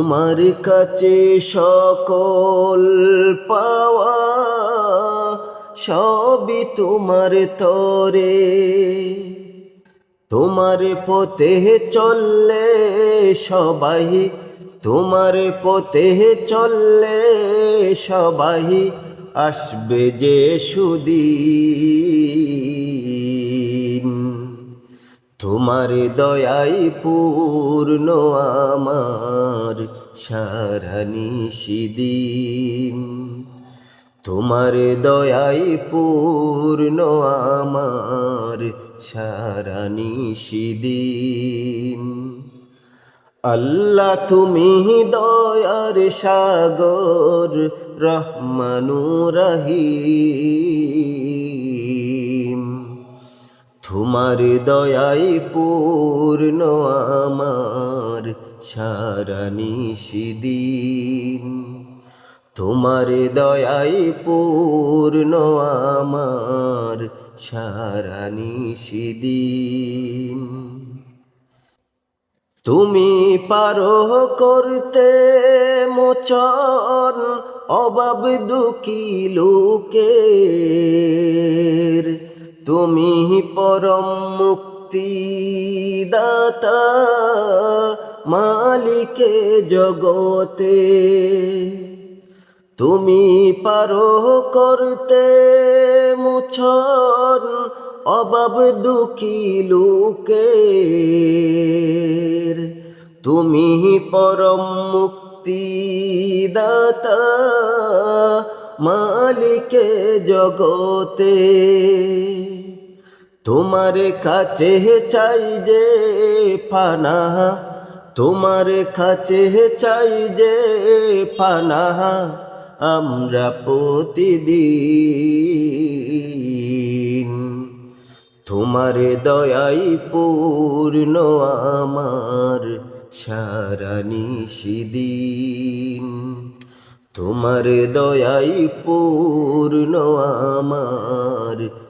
তোমার কাছে সকল পাওয়া সবই তোমার তরে। তোমার পথে চললে সবাই, তোমার পথে চললে সবাই আসবে যে সুদিন তোমার দয়াই পূর্ণ আমার সারা নিশিদিন। তোমার দয়াই পূর্ণ আমার সারা নিশিদিন। আল্লাহ তুমি দয়ার সাগর রহমানু রহিম। তোমার দয়াই পূর্ণ আমার সারা নিশিদিন। তোমার দয়াই পূর্ণ আমার সারা নিশিদিন। তুমি পারো করতে মোচন অভাব দুঃখী লোকের। তুমি পরম মুক্তি দাতা মালিকে জগতে। তুমি পারো করতে মুছন অভাব দুঃখী লোকের। তুমি পরম মুক্তি দাতা মালিকে জগতে। তোমার কাছে চাই যে ফানা তোমার কাছে চাই যে ফানা আমরা প্রতিদিন তোমার দয়াই পূর্ণ আমার সারা নিশিদিন। তোমার দয়াই পূর্ণ আমার